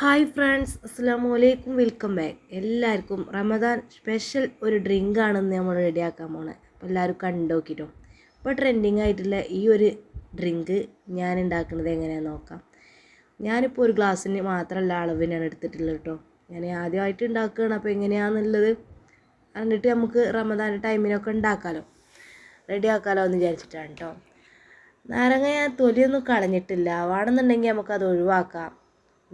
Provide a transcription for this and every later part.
Hi friends അസ്സാം വലൈക്കും welcome back. എല്ലാവർക്കും റമദാൻ സ്പെഷ്യൽ ഒരു ഡ്രിങ്ക് ആണെന്ന് നമ്മൾ റെഡിയാക്കാൻ പോണേ. അപ്പോൾ എല്ലാവരും കണ്ടോക്കിട്ടോ ഇപ്പോൾ ട്രെൻഡിങ് ആയിട്ടുള്ള ഈ ഒരു ഡ്രിങ്ക് ഞാൻ ഉണ്ടാക്കുന്നത് എങ്ങനെയാണെന്ന് നോക്കാം. ഞാനിപ്പോൾ ഒരു ഗ്ലാസ്സിന് മാത്രമല്ല അളവിനാണ് എടുത്തിട്ടുള്ളത് കേട്ടോ ഞാൻ ആദ്യമായിട്ട് ഉണ്ടാക്കുകയാണ് അപ്പോൾ എങ്ങനെയാണെന്നുള്ളത് എന്നിട്ട് നമുക്ക് റമദാൻ ടൈമിനൊക്കെ ഉണ്ടാക്കാമല്ലോ റെഡിയാക്കാമല്ലോ എന്ന് വിചാരിച്ചിട്ടാണ് കേട്ടോ നാരങ്ങ ഞാൻ തൊലിയൊന്നും കളഞ്ഞിട്ടില്ല. വേണമെന്നുണ്ടെങ്കിൽ നമുക്കത് ഒഴിവാക്കാം.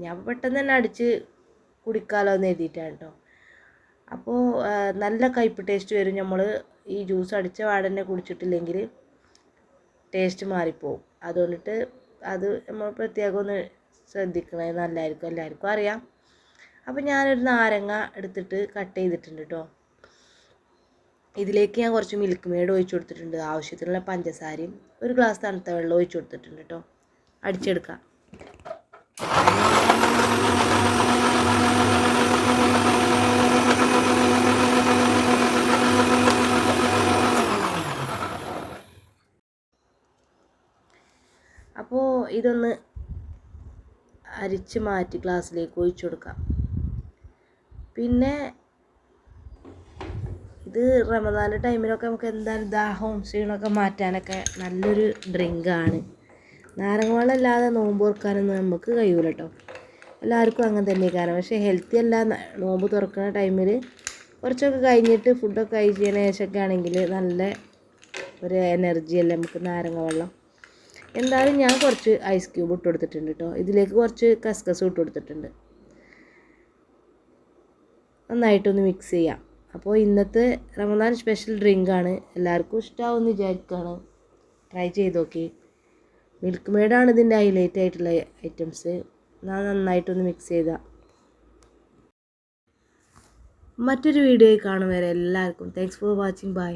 ഞാൻ പെട്ടെന്ന് തന്നെ അടിച്ച് കുടിക്കാമല്ലോ എന്ന് എഴുതിയിട്ടാണ് കേട്ടോ. അപ്പോൾ നല്ല കയ്പ്പ് ടേസ്റ്റ് വരും. നമ്മൾ ഈ ജ്യൂസ് അടിച്ച വാടനെ കുടിച്ചിട്ടില്ലെങ്കിൽ ടേസ്റ്റ് മാറിപ്പോവും. അതുകൊണ്ടിട്ട് അത് നമ്മൾ പ്രത്യേകം ഒന്ന് ശ്രദ്ധിക്കണത് നല്ലതായിരിക്കും എല്ലാവർക്കും അറിയാം. അപ്പോൾ ഞാനൊരു നാരങ്ങ എടുത്തിട്ട് കട്ട് ചെയ്തിട്ടുണ്ട് കേട്ടോ. ഇതിലേക്ക് ഞാൻ കുറച്ച് മിൽക്ക് മെയ്ഡ് ഒഴിച്ചു കൊടുത്തിട്ടുണ്ട്. ആവശ്യത്തിനുള്ള പഞ്ചസാരയും ഒരു ഗ്ലാസ് തണുത്ത വെള്ളം ഒഴിച്ചു കൊടുത്തിട്ടുണ്ട് കേട്ടോ. അടിച്ചെടുക്കാം. അപ്പോൾ ഇതൊന്ന് അരിച്ച് മാറ്റി ഗ്ലാസ്സിലേക്ക് ഒഴിച്ചു കൊടുക്കാം. പിന്നെ ഇത് റമദാന്റെ ടൈമിലൊക്കെ നമുക്ക് എന്തായാലും ദാഹവും ക്ഷീണമൊക്കെ മാറ്റാനൊക്കെ നല്ലൊരു ഡ്രിങ്കാണ്. നാരങ്ങ വെള്ളം അല്ലാതെ നോമ്പ് തുറക്കാനൊന്നും നമുക്ക് കഴിയൂല കേട്ടോ എല്ലാവർക്കും അങ്ങനെ തന്നെ കാരണം. പക്ഷേ ഹെൽത്തി അല്ല നോമ്പ് തുറക്കുന്ന ടൈമിൽ കുറച്ചൊക്കെ കഴിഞ്ഞിട്ട് ഫുഡൊക്കെ കഴിച്ചതിന് ശേഷമൊക്കെ ആണെങ്കിൽ നല്ല ഒരു എനർജി അല്ലേ നമുക്ക് നാരങ്ങ വെള്ളം എന്തായാലും ഞാൻ കുറച്ച് ഐസ് ക്യൂബ് ഇട്ട് കൊടുത്തിട്ടുണ്ട് കേട്ടോ ഇതിലേക്ക് കുറച്ച് കസ്കസ് ഇട്ട് കൊടുത്തിട്ടുണ്ട്. നന്നായിട്ടൊന്ന് മിക്സ് ചെയ്യാം. അപ്പോൾ ഇന്നത്തെ റമദാൻ സ്പെഷ്യൽ ഡ്രിങ്കാണ് എല്ലാവർക്കും ഇഷ്ടമാവുമെന്ന് വിചാരിക്കുകയാണ് ട്രൈ ചെയ്ത് നോക്കി. മിൽക്ക് മെയ്ഡാണ് ഇതിന്റെ ഹൈലൈറ്റ് ആയിട്ടുള്ള ഐറ്റംസ് ഞാൻ നന്നായിട്ടൊന്ന് മിക്സ് ചെയ്താൽ മറ്റൊരു വീഡിയോയിൽ കാണും വരെ എല്ലാവർക്കും. Thanks for watching bye